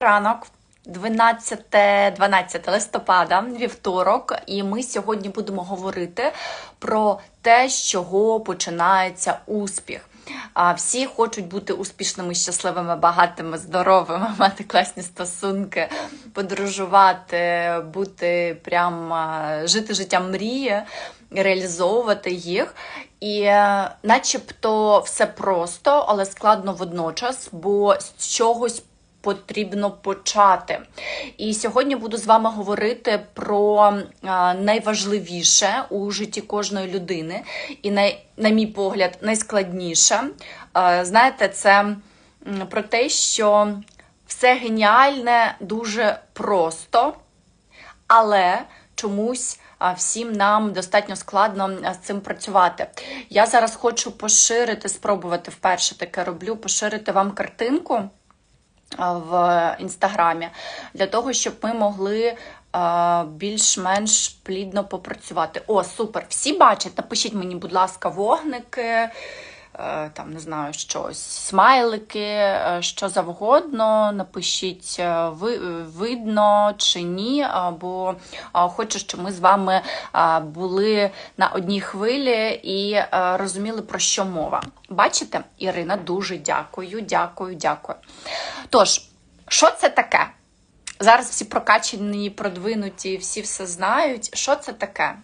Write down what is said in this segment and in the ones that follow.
Ранок, 12, 12 листопада, вівторок, і ми сьогодні будемо говорити про те, з чого починається успіх. Всі хочуть бути успішними, щасливими, багатими, здоровими, мати класні стосунки, подорожувати, бути прям жити життя мрії, реалізовувати їх. І е, начебто все просто, але складно водночас, бо з чогось потрібно почати. І сьогодні буду з вами говорити про найважливіше у житті кожної людини, і най, на мій погляд, найскладніше. Знаєте, це про те, що все геніальне дуже просто, але чомусь всім нам достатньо складно з цим працювати. Я зараз хочу поширити, спробувати вперше таке роблю, поширити вам картинку в інстаграмі для того, щоб ми могли більш-менш плідно попрацювати. О, супер! Всі бачать, напишіть мені, будь ласка, вогники. Е, Там не знаю щось, смайлики, е, що завгодно. Напишіть, е, ви, видно чи ні, або хочу, щоб ми з вами були на одній хвилі і розуміли, про що мова. Бачите, Ірина, дуже дякую, дякую, дякую. Тож, що це таке? Зараз всі прокачані, продвинуті, всі все знають. Що це таке?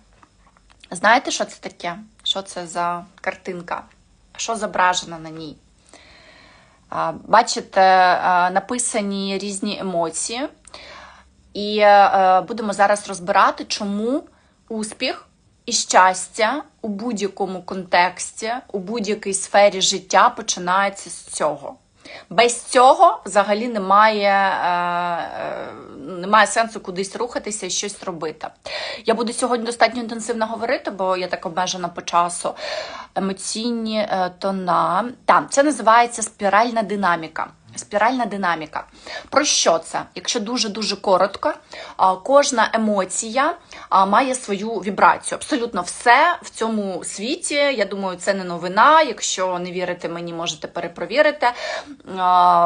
Знаєте, що це таке? Що це за картинка? Що зображено на ній? Бачите, написані різні емоції. І е, будемо зараз розбирати, чому успіх і щастя у будь-якому контексті, у будь-якій сфері життя починається з цього. Без цього взагалі немає, е, е, немає сенсу кудись рухатися і щось робити. Я буду сьогодні достатньо інтенсивно говорити, бо я так обмежена по часу. Емоційні е, тона. Так, це називається спіральна динаміка. Спіральна динаміка. Про що це? Якщо дуже-дуже коротко, кожна емоція має свою вібрацію. Абсолютно все в цьому світі. Я думаю, це не новина. Якщо не вірите мені, можете перепровірити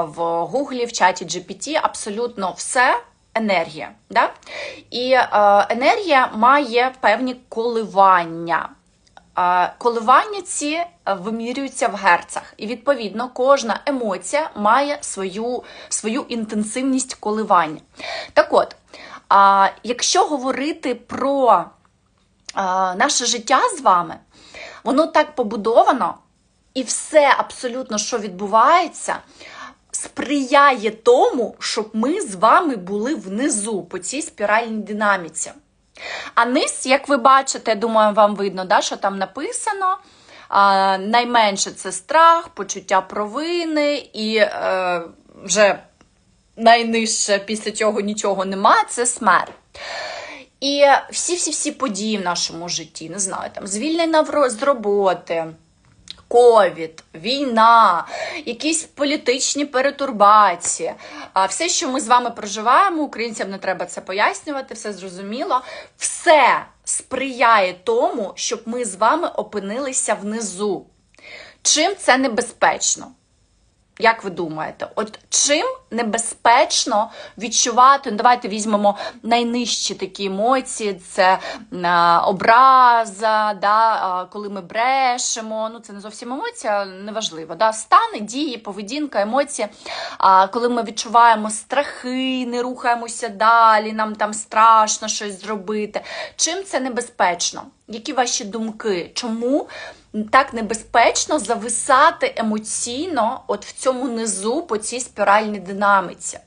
в Гуглі, в чаті GPT. Абсолютно все. Енергія, да? і е, енергія має певні коливання. Коливання ці е, вимірюються в герцах, і відповідно кожна емоція має свою, свою інтенсивність коливання. Так от, якщо говорити про наше життя з вами, воно так побудовано, і все абсолютно, що відбувається, сприяє тому, щоб ми з вами були внизу по цій спіральній динаміці. А низ, як ви бачите, думаю, вам видно, да, що там написано. А, найменше це страх, почуття провини, і е, вже найнижче після цього нічого нема, це смерть. І всі-всі-всі події в нашому житті, не знаю, там звільнення з роботи. Ковід, війна, якісь політичні перетурбації. А все, що ми з вами проживаємо, українцям не треба це пояснювати, все зрозуміло. Все сприяє тому, щоб ми з вами опинилися внизу. Чим це небезпечно? Як ви думаєте, от чим небезпечно відчувати? Ну, давайте візьмемо найнижчі такі емоції: це а, образа, да, а, коли ми брешемо. Ну, це не зовсім емоція, неважливо. Да? Стани, дії, поведінка, емоції. А, коли ми відчуваємо страхи, не рухаємося далі, нам там страшно щось зробити. Чим це небезпечно? Які ваші думки? Чому? Так небезпечно зависати емоційно от в цьому низу по цій спіральній динаміці.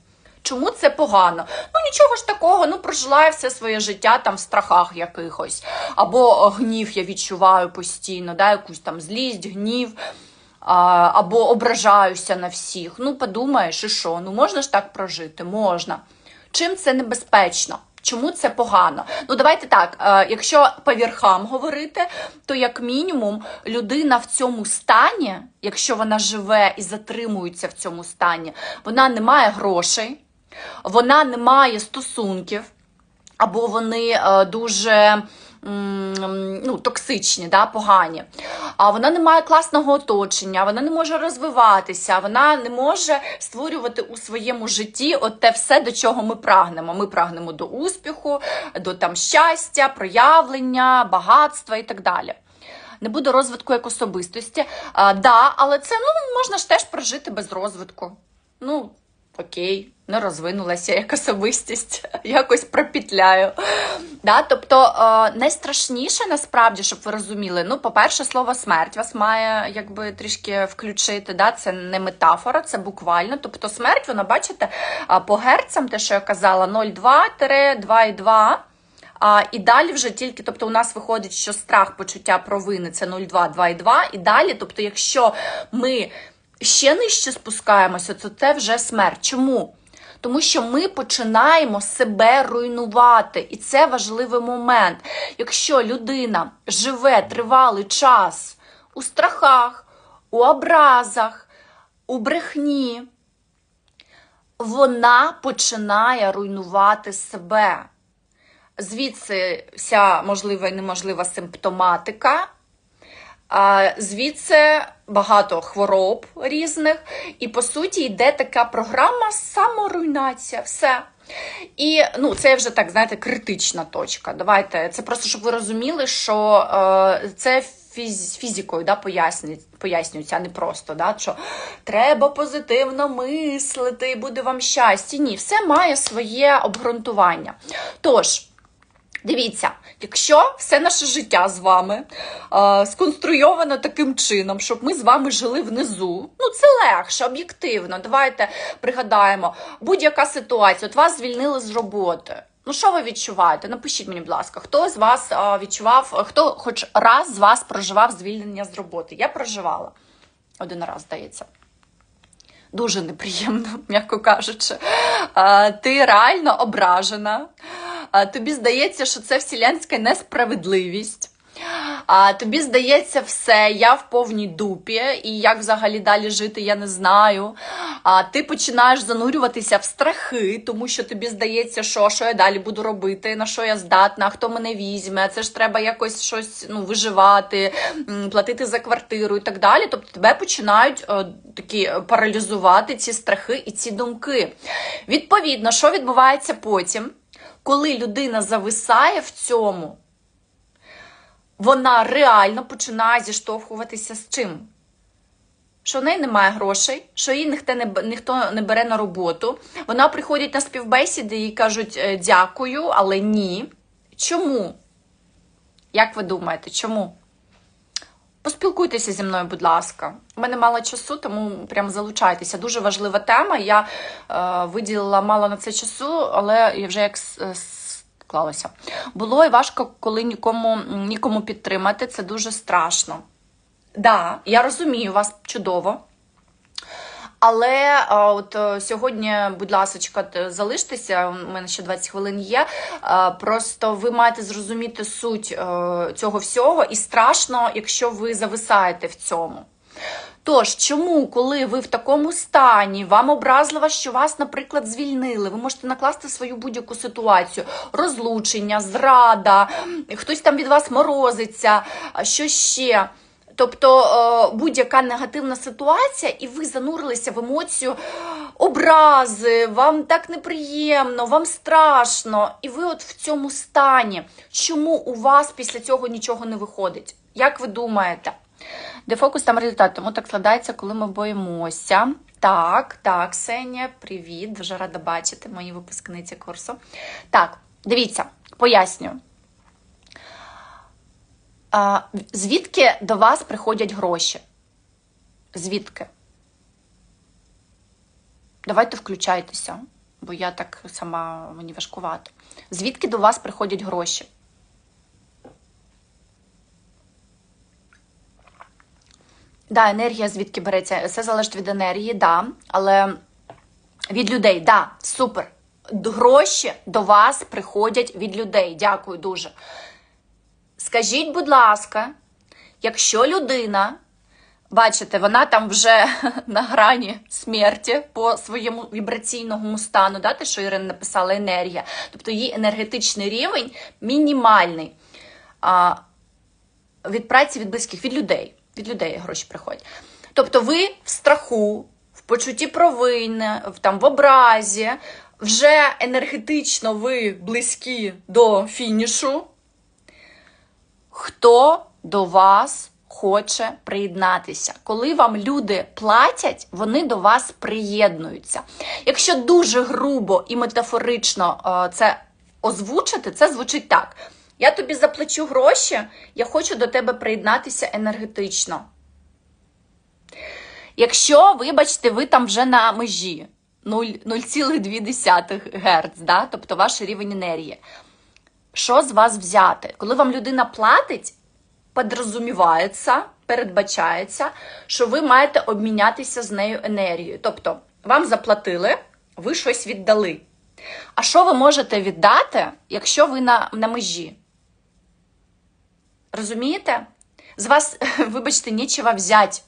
Чому це погано? Ну нічого ж такого, ну прожила я все своє життя там в страхах якихось. Або гнів я відчуваю постійно, да, якусь там злість, гнів, або ображаюся на всіх. Ну, подумаєш, і що? Ну можна ж так прожити? Можна. Чим це небезпечно? Чому це погано? Ну, давайте так. е, Якщо по верхам говорити, то як мінімум людина в цьому стані, якщо вона живе і затримується в цьому стані, вона не має грошей, вона не має стосунків, або вони е, дуже ну, токсичні, да, погані. А вона не має класного оточення, вона не може розвиватися, вона не може створювати у своєму житті от те все, до чого ми прагнемо. Ми прагнемо до успіху, до там щастя, проявлення, багатства і так далі. Не буде розвитку як особистості. А, да, але це ну, можна ж теж прожити без розвитку. Ну, окей, не розвинулася як особистість, якось пропітляю. Да? Тобто е, найстрашніше насправді, щоб ви розуміли, ну, по-перше, слово смерть вас має якби трішки включити. Да? Це не метафора, це буквально. Тобто смерть, вона, бачите, по герцям, те, що я казала, 0,2-2,2. А, і далі вже тільки, тобто у нас виходить, що страх почуття провини це 0,2, 2,2. І далі, тобто, якщо ми ще нижче спускаємося, то це вже смерть. Чому? Тому що ми починаємо себе руйнувати, і це важливий момент. Якщо людина живе тривалий час у страхах, у образах, у брехні, вона починає руйнувати себе. Звідси вся можлива і неможлива симптоматика. А звідси багато хвороб різних, і по суті йде така програма саморуйнація. Все. І ну, це вже так, знаєте, критична точка. Давайте це просто щоб ви розуміли, що е, це фіз, фізикою да, пояснюється, а не просто, да, що треба позитивно мислити, і буде вам щастя. Ні, все має своє обґрунтування. Тож. Дивіться, якщо все наше життя з вами е, сконструйовано таким чином, щоб ми з вами жили внизу, ну це легше, об'єктивно. Давайте пригадаємо, будь-яка ситуація, от вас звільнили з роботи. Ну, що ви відчуваєте? Напишіть мені, будь ласка, хто з вас е, відчував, хто хоч раз з вас проживав звільнення з роботи? Я проживала один раз, здається. Дуже неприємно, м'яко кажучи. Е, Ти реально ображена. Е, Тобі здається, що це вселенська несправедливість. А тобі здається, все, я в повній дупі, і як взагалі далі жити, я не знаю. А ти починаєш занурюватися в страхи, тому що тобі здається, що, що я далі буду робити, на що я здатна, хто мене візьме, це ж треба якось щось ну, виживати, платити за квартиру і так далі. Тобто тебе починають е, такі паралізувати ці страхи і ці думки. Відповідно, що відбувається потім, коли людина зависає в цьому? вона реально починає зіштовхуватися з чим? Що в неї немає грошей, що її ніхто не, ніхто не бере на роботу. Вона приходить на співбесіди і кажуть е, дякую, але ні. Чому? Як ви думаєте, чому? Поспілкуйтеся зі мною, будь ласка. У мене мало часу, тому прям залучайтеся. Дуже важлива тема. Я е, виділила мало на це часу, але вже як е, склалося. Було і важко, коли нікому, нікому підтримати. Це дуже страшно. Да, я розумію вас чудово. Але от е, сьогодні, будь ласка, залиштеся, у мене ще 20 хвилин є. Просто ви маєте зрозуміти суть е, цього всього, і страшно, якщо ви зависаєте в цьому. Тож, чому, коли ви в такому стані, вам образливо, що вас, наприклад, звільнили, ви можете накласти свою будь-яку ситуацію, розлучення, зрада, хтось там від вас морозиться, що ще. Тобто е, будь-яка негативна ситуація, і ви занурилися в емоцію образи, вам так неприємно, вам страшно, і ви от в цьому стані. Чому у вас після цього нічого не виходить? Як ви думаєте? Де фокус там результат, тому так складається, коли ми боїмося. Так, так, Ксенія, привіт, дуже рада бачити мої випускниці курсу. Так, дивіться, пояснюю. А, звідки до вас приходять гроші? Звідки? Давайте включайтеся, бо я так сама мені важкувато. Звідки до вас приходять гроші? Да, енергія звідки береться? Все залежить від енергії, да, але від людей, да, супер. Гроші до вас приходять від людей. Дякую дуже. Скажіть, будь ласка, якщо людина, бачите, вона там вже на грані смерті по своєму вібраційному стану, да, те, що Ірина написала, енергія, тобто її енергетичний рівень мінімальний. а, від праці від близьких, від людей. Від людей гроші приходять. Тобто ви в страху, в почутті провини, в, там, в образі, вже енергетично ви близькі до фінішу. Хто до вас хоче приєднатися? Коли вам люди платять, вони до вас приєднуються. Якщо дуже грубо і метафорично е, це озвучити, це звучить так: я тобі заплачу гроші, я хочу до тебе приєднатися енергетично. Якщо, вибачте, ви там вже на межі 0,2 Гц, да? тобто ваш рівень енергії, що з вас взяти? Коли вам людина платить, подрозумівається, передбачається, що ви маєте обмінятися з нею енергією. Тобто, вам заплатили, ви щось віддали. А що ви можете віддати, якщо ви на, на межі? Розумієте? З вас, вибачте, нічого взяти.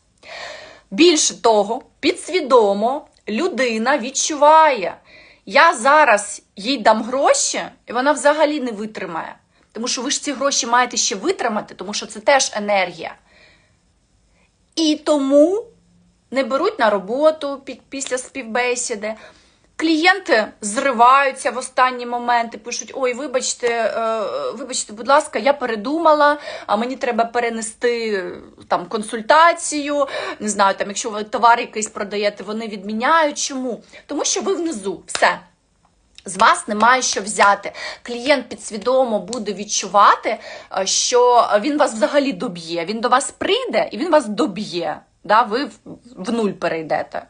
Більше того, підсвідомо людина відчуває, я зараз їй дам гроші, і вона взагалі не витримає. Тому що ви ж ці гроші маєте ще витримати, тому що це теж енергія. І тому не беруть на роботу після співбесіди. Клієнти зриваються в останні моменти, пишуть: Ой, вибачте, е, вибачте, будь ласка, я передумала, а мені треба перенести е, там консультацію. Не знаю, там, якщо ви товар якийсь продаєте, вони відміняють. Чому? Тому що ви внизу, все. З вас немає що взяти. Клієнт підсвідомо буде відчувати, е, що він вас взагалі доб'є. Він до вас прийде і він вас доб'є. Да? Ви в- в нуль перейдете.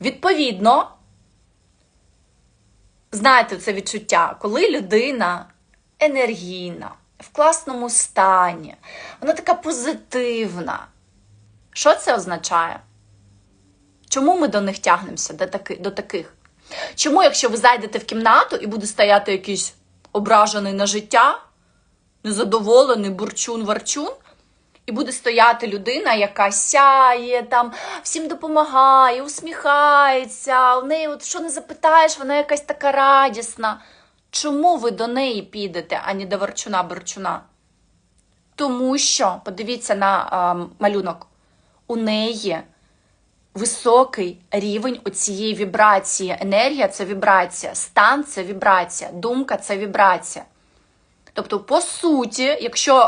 Відповідно, знаєте це відчуття, коли людина енергійна, в класному стані, вона така позитивна. Що це означає? Чому ми до них тягнемося, до таких? Чому, якщо ви зайдете в кімнату і буде стояти якийсь ображений на життя, незадоволений бурчун-варчун, і буде стояти людина, яка сяє, там, всім допомагає, усміхається, у неї, от що не запитаєш, вона якась така радісна. Чому ви до неї підете, а не до варчуна-бурчуна? Тому що, подивіться на а, малюнок, у неї високий рівень оцієї вібрації. Енергія це вібрація, стан це вібрація, думка це вібрація. Тобто, по суті, якщо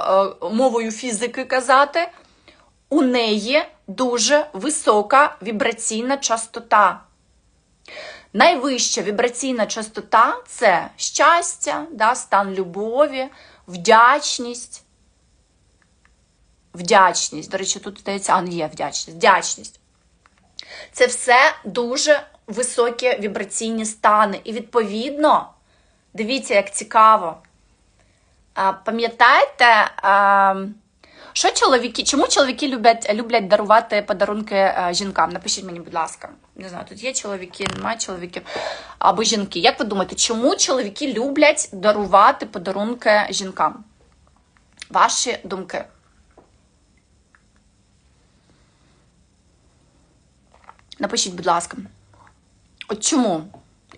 е, мовою фізики казати, у неї дуже висока вібраційна частота. Найвища вібраційна частота це щастя, да, стан любові, вдячність. Вдячність. До речі, тут здається, а, не є вдячність. Вдячність. Це все дуже високі вібраційні стани. І відповідно, дивіться, як цікаво. Пам'ятаєте, що чоловіки, чому чоловіки люблять, люблять дарувати подарунки жінкам? Напишіть мені, будь ласка. Не знаю, тут є чоловіки, немає чоловіків або жінки. Як ви думаєте, чому чоловіки люблять дарувати подарунки жінкам? Ваші думки? Напишіть, будь ласка. От чому?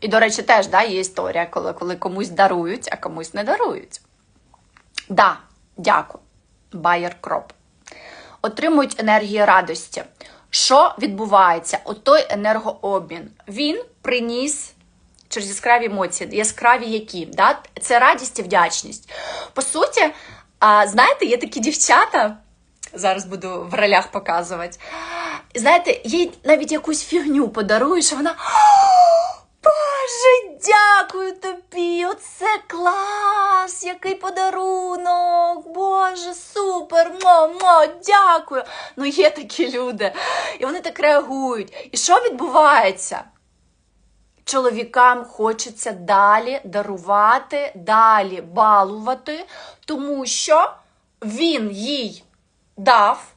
І, до речі, теж да, є історія, коли, коли комусь дарують, а комусь не дарують. Да, дякую. Байер Кроп. Отримують енергію радості. Що відбувається? Отой енергообмін. Він приніс через яскраві емоції, яскраві які? Да? Це радість і вдячність. По суті, знаєте, є такі дівчата, зараз буду в ролях показувати. Знаєте, їй навіть якусь фігню подаруєш, а вона. «О, Боже, дякую тобі! Оце клас! Який подарунок! Боже, супер! Мо, мо, дякую! Ну, є такі люди, і вони так реагують. І що відбувається? Чоловікам хочеться далі дарувати, далі балувати, тому що він їй дав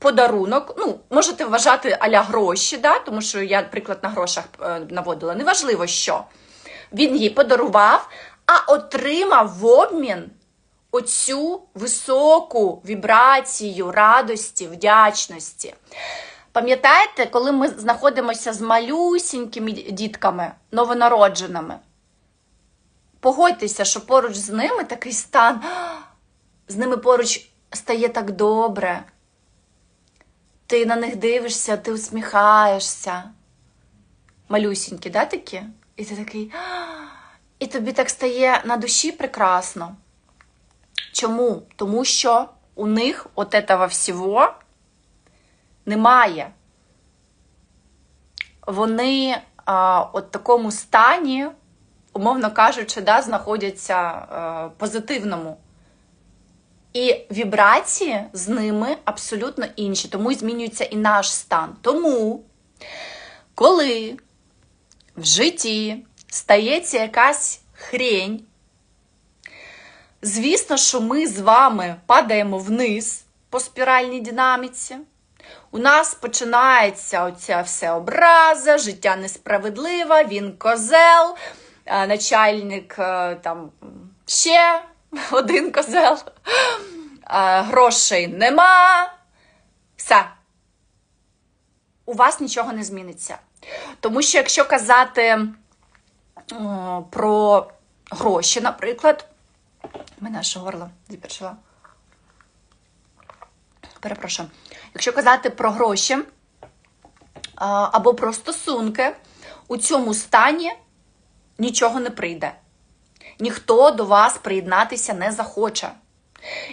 подарунок. Ну, можете вважати аля гроші, да? тому що я приклад на грошах е, наводила. Неважливо що. Він їй подарував, а отримав в обмін оцю високу вібрацію радості, вдячності. Пам'ятаєте, коли ми знаходимося з малюсінькими дітками, новонародженими? погодьтеся, що поруч з ними такий стан, з ними поруч стає так добре. Ти на них дивишся, ти усміхаєшся. Малюсінькі, да, такі? І ти такий. І тобі так стає на душі прекрасно. Чому? Тому що у них от этого всього немає. Вони а, от такому стані, умовно кажучи, да, знаходяться а, позитивному. І вібрації з ними абсолютно інші, тому і змінюється і наш стан. Тому, коли в житті стається якась хрень, звісно, що ми з вами падаємо вниз по спіральній динаміці. У нас починається оця вся образа, життя несправедливе, він козел, начальник е, там ще один козел, а, грошей нема. Все. У вас нічого не зміниться. Тому що якщо казати о, про гроші, наприклад, мене аж горло зіпершила. Перепрошую. Якщо казати про гроші або про стосунки, у цьому стані нічого не прийде. Ніхто до вас приєднатися не захоче.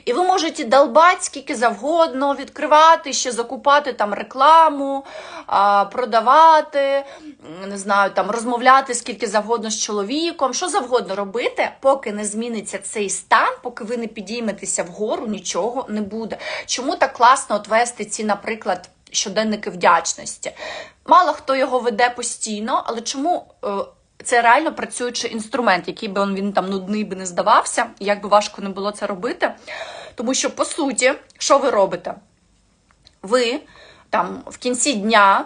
І ви можете долбати скільки завгодно, відкривати, ще закупати там рекламу, продавати, не знаю, там розмовляти скільки завгодно з чоловіком, що завгодно робити, поки не зміниться цей стан, поки ви не підійметеся вгору, нічого не буде. Чому так класно от вести ці, наприклад, щоденники вдячності? Мало хто його веде постійно, але чому? Це реально працюючий інструмент, який би он, він там нудний би не здавався, як би важко не було це робити. Тому що, по суті, що ви робите? Ви там в кінці дня,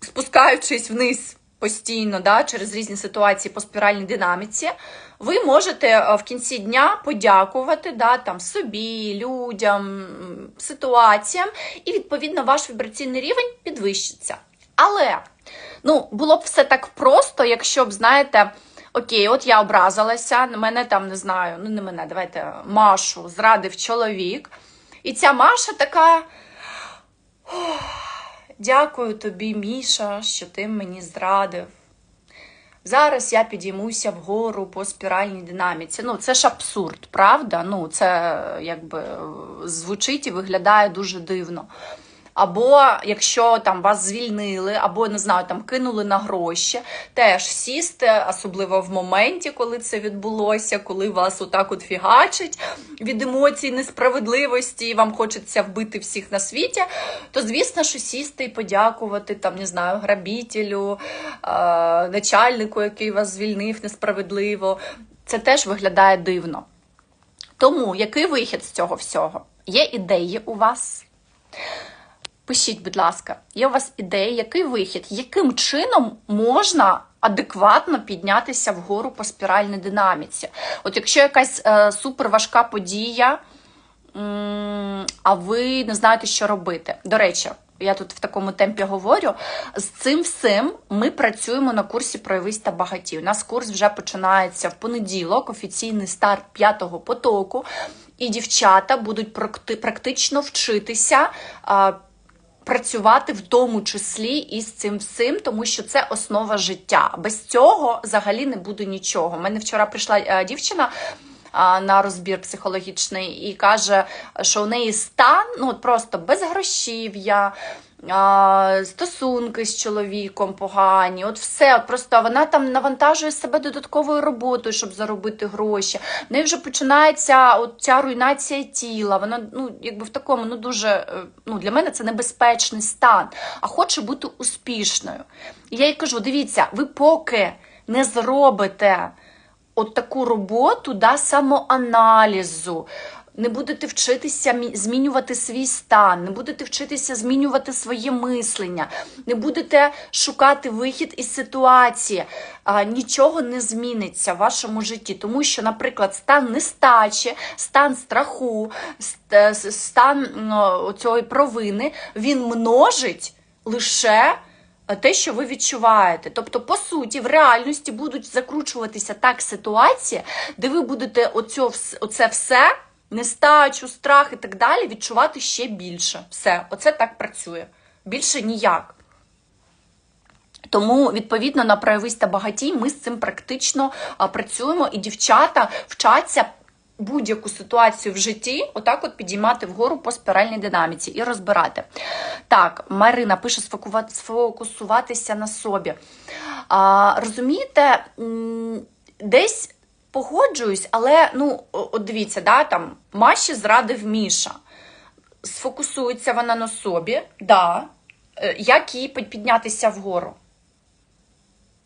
спускаючись вниз постійно, да, через різні ситуації по спіральній динаміці, ви можете е, в кінці дня подякувати да, там, собі, людям, ситуаціям, і, відповідно, ваш вібраційний рівень підвищиться. Але ну, було б все так просто, якщо б, знаєте, окей, от я образилася, мене там не знаю, ну не мене, давайте Машу зрадив чоловік. І ця Маша така. Дякую тобі, Міша, що ти мені зрадив. Зараз я підіймуся вгору по спіральній динаміці. Ну, це ж абсурд, правда? Ну, це якби звучить і виглядає дуже дивно. Або якщо там вас звільнили, або не знаю, там кинули на гроші, теж сісти, особливо в моменті, коли це відбулося, коли вас отак от фігачить від емоцій несправедливості, і вам хочеться вбити всіх на світі, то звісно, що сісти і подякувати там, не знаю, грабітелю, е, начальнику, який вас звільнив несправедливо. Це теж виглядає дивно. Тому який вихід з цього всього? Є ідеї у вас? Пишіть, будь ласка, є у вас ідеї, який вихід, яким чином можна адекватно піднятися вгору по спіральній динаміці? От якщо якась е, супер важка подія, а ви не знаєте, що робити. До речі, я тут в такому темпі говорю. З цим всім ми працюємо на курсі Проявись та багаті. У нас курс вже починається в понеділок, офіційний старт п'ятого потоку. І дівчата будуть практи- практично вчитися. Працювати в тому числі із цим всім, тому що це основа життя. Без цього взагалі не буде нічого. У мене вчора прийшла е, дівчина. На розбір психологічний і каже, що у неї стан ну просто безгрошів'я, а, стосунки з чоловіком погані, от все. Просто вона там навантажує себе додатковою роботою, щоб заробити гроші. В неї вже починається от ця руйнація тіла. Вона ну якби в такому ну дуже е, ну для мене це небезпечний стан, а хоче бути успішною. І я їй кажу: дивіться, ви поки не зробите от таку роботу да, самоаналізу. Не будете вчитися змінювати свій стан, не будете вчитися змінювати своє мислення, не будете шукати вихід із ситуації. Нічого не зміниться в вашому житті, тому що, наприклад, стан нестачі, стан страху, стан цієї провини, він множить лише те, що ви відчуваєте. Тобто, по суті, в реальності будуть закручуватися так ситуації, де ви будете оце все, нестачу, страх і так далі, відчувати ще більше. Все, оце так працює. Більше ніяк. Тому, відповідно, на проявись багатій ми з цим практично працюємо, і дівчата вчаться будь-яку ситуацію в житті, отак от підіймати вгору по спіральній динаміці і розбирати. Так, Марина пише сфокусуватися на собі. А, розумієте, десь погоджуюсь, але ну, от дивіться, да, там Маші зрадив Міша. Сфокусується вона на собі, да. Е, Як їй піднятися вгору?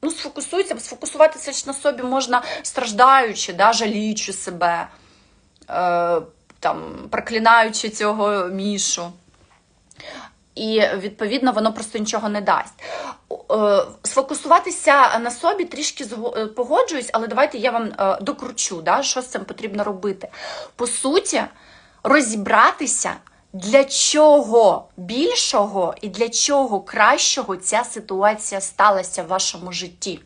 ну, сфокусуйся, бо сфокусуватися ж на собі можна страждаючи, да, жаліючи себе, е, там, проклинаючи цього мішу. І відповідно воно просто нічого не дасть. Е, Сфокусуватися на собі трішки е, погоджуюсь, але давайте я вам е, докручу, да, що з цим потрібно робити. По суті, розібратися, для чого більшого і для чого кращого ця ситуація сталася в вашому житті.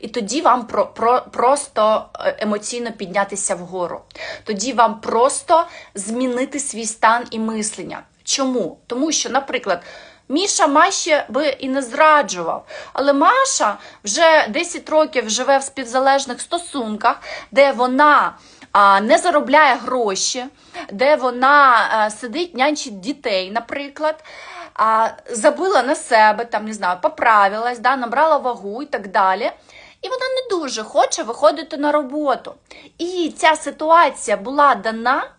І тоді вам про, про, просто емоційно піднятися вгору. Тоді вам просто змінити свій стан і мислення. Чому? Тому що, наприклад, Міша Маші би і не зраджував, але Маша вже 10 років живе в співзалежних стосунках, де вона не заробляє гроші, де вона сидить, нянчить дітей, наприклад, забила на себе, там, не знаю, поправилась, да, набрала вагу і так далі. І вона не дуже хоче виходити на роботу. І ця ситуація була дана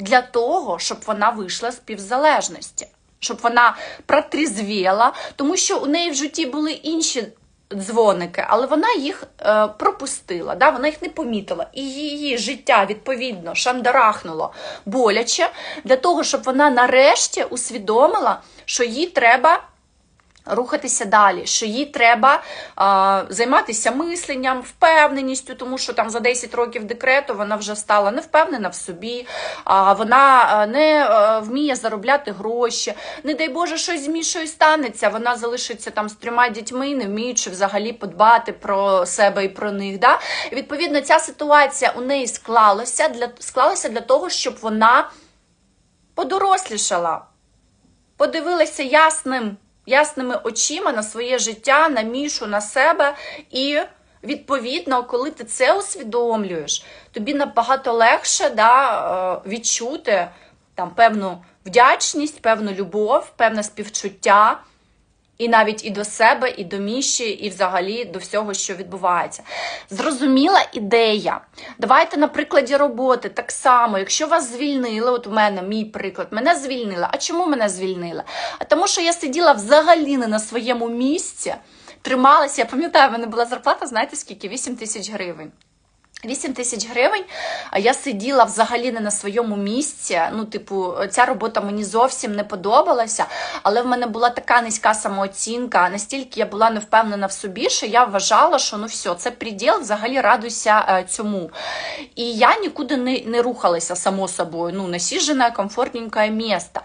для того, щоб вона вийшла з півзалежності, щоб вона протрізвіла, тому що у неї в житті були інші дзвоники, але вона їх е, пропустила, да? вона їх не помітила. І її життя, відповідно, шандарахнуло боляче для того, щоб вона нарешті усвідомила, що їй треба рухатися далі, що їй треба а, займатися мисленням, впевненістю, тому що там за 10 років декрету вона вже стала не впевнена в собі, а, вона не а, вміє заробляти гроші. Не дай Боже, щось з Мішою станеться. Вона залишиться там з трьома дітьми, не вміючи взагалі подбати про себе і про них. Да? І відповідно ця ситуація у неї склалася для, склалася для того, щоб вона подорослішала подивилася ясним, ясними очима на своє життя, на мішу, на себе. І відповідно, коли ти це усвідомлюєш, тобі набагато легше да, е, відчути там певну вдячність, певну любов, певне співчуття. І навіть і до себе, і до міші, і взагалі до всього, що відбувається. Зрозуміла ідея. Давайте на прикладі роботи так само, якщо вас звільнили, от у мене мій приклад, мене звільнили. А чому мене звільнили? А тому, що я сиділа взагалі не на своєму місці, трималася. Я пам'ятаю, в мене була зарплата, знаєте скільки? 8 тисяч гривень. 8 тисяч гривень, а я сиділа взагалі не на своєму місці. Ну, типу, ця робота мені зовсім не подобалася, але в мене була така низька самооцінка, настільки я була не впевнена в собі, що я вважала, що ну все, це приділ, взагалі радуйся е, цьому. І я нікуди не, не рухалася, само собою, ну, насіжене, комфортненьке місто.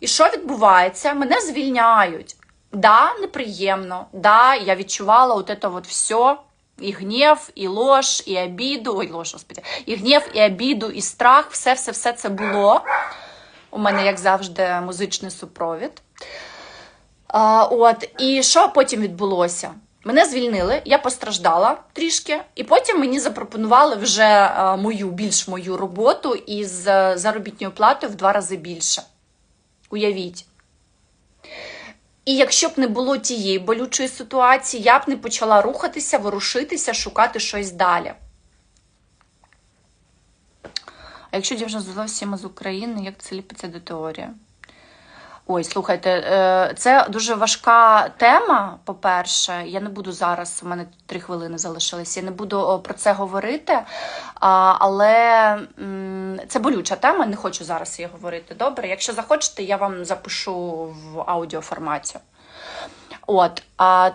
І що відбувається? Мене звільняють. Да, неприємно, да, я відчувала от это вот все, і гнів, і ложь, і обіду, ой, ложь, господи, і гнів, і обіду, і страх, все-все-все це було. У мене, як завжди, музичний супровід. А, от, і що потім відбулося? Мене звільнили, я постраждала трішки, і потім мені запропонували вже мою більш мою роботу із е, заробітною платою в два рази більше. Уявіть. І якщо б не було тієї болючої ситуації, я б не почала рухатися, ворушитися, шукати щось далі. А якщо дівчина зовсім з України, як це ліпиться до теорії? Ой, слухайте, е, це дуже важка тема. По-перше, я не буду зараз, у мене три хвилини залишилися, я не буду про це говорити, але це болюча тема, не хочу зараз її говорити. Добре, якщо захочете, я вам запишу в аудіоформаті. От,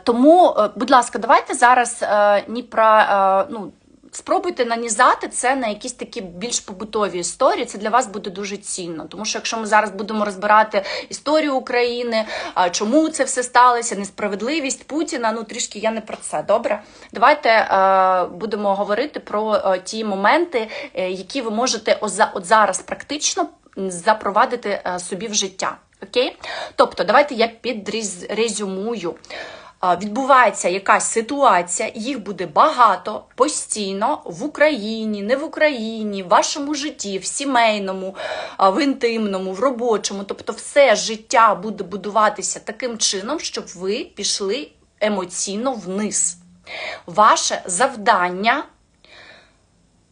тому, е, будь ласка, давайте зараз е, ні про. Ну, спробуйте нанізати це на якісь такі більш побутові історії. Це для вас буде дуже цінно. Тому що якщо ми зараз будемо розбирати історію України, чому це все сталося, несправедливість Путіна, ну трішки я не про це. Добре, давайте е, будемо говорити про е, ті моменти, е, які ви можете от зараз практично запровадити собі в життя. Окей? Тобто, давайте я підрезюмую. Відбувається якась ситуація, їх буде багато постійно в Україні, не в Україні, в вашому житті, в сімейному, в інтимному, в робочому. Тобто, все життя буде будуватися таким чином, щоб ви пішли емоційно вниз. Ваше завдання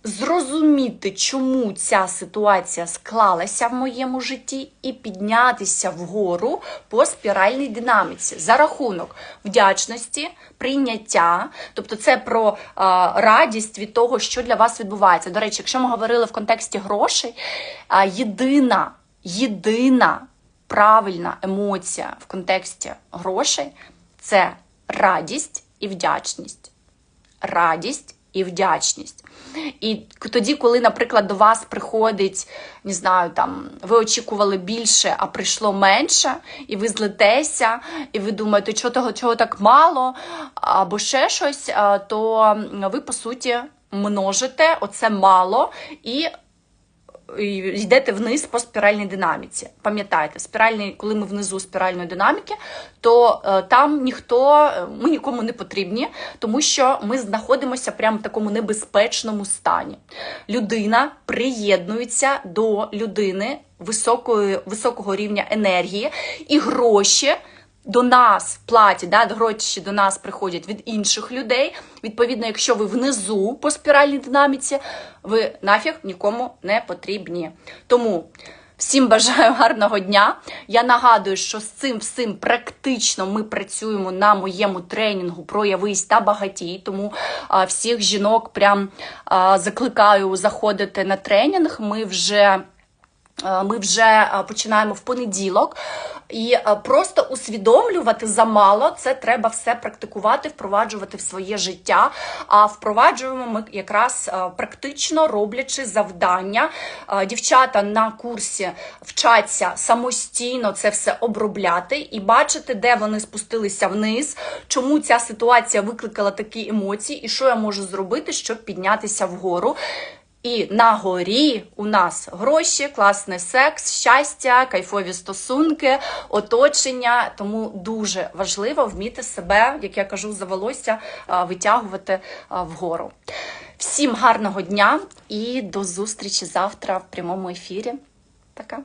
зрозуміти, чому ця ситуація склалася в моєму житті, і піднятися вгору по спіральній динаміці за рахунок вдячності, прийняття. Тобто, це про а, радість від того, що для вас відбувається. До речі, якщо ми говорили в контексті грошей, а, єдина, єдина правильна емоція в контексті грошей це радість і вдячність радість і вдячність. І тоді, коли, наприклад, до вас приходить, не знаю, там ви очікували більше, а прийшло менше, і ви злитеся, і ви думаєте, чого того, чого так мало, або ще щось, то ви по суті множите оце мало і йдете вниз по спіральній динаміці. Пам'ятайте, спіральний, коли ми внизу спіральної динаміки, то е, там ніхто, е, ми нікому не потрібні, тому що ми знаходимося прямо в такому небезпечному стані. Людина приєднується до людини високої, високого рівня енергії, і гроші до нас платять, да, гроші до нас приходять від інших людей. Відповідно, якщо ви внизу по спіральній динаміці, ви нафіг нікому не потрібні. Тому всім бажаю гарного дня. Я нагадую, що з цим всім практично ми працюємо на моєму тренінгу Проявись та багатій. Тому а, всіх жінок прям а, закликаю заходити на тренінг. Ми вже. Е, Ми вже е, починаємо в понеділок, і е, просто усвідомлювати замало це треба все практикувати, впроваджувати в своє життя. А впроваджуємо ми якраз практично роблячи завдання. Дівчата на курсі вчаться самостійно це все обробляти і бачити, де вони спустилися вниз, чому ця ситуація викликала такі емоції, і що я можу зробити, щоб піднятися вгору. І на горі у нас гроші, класний секс, щастя, кайфові стосунки, оточення. Тому дуже важливо вміти себе, як я кажу, за волосся витягувати вгору. Всім гарного дня і до зустрічі завтра в прямому ефірі. Пока.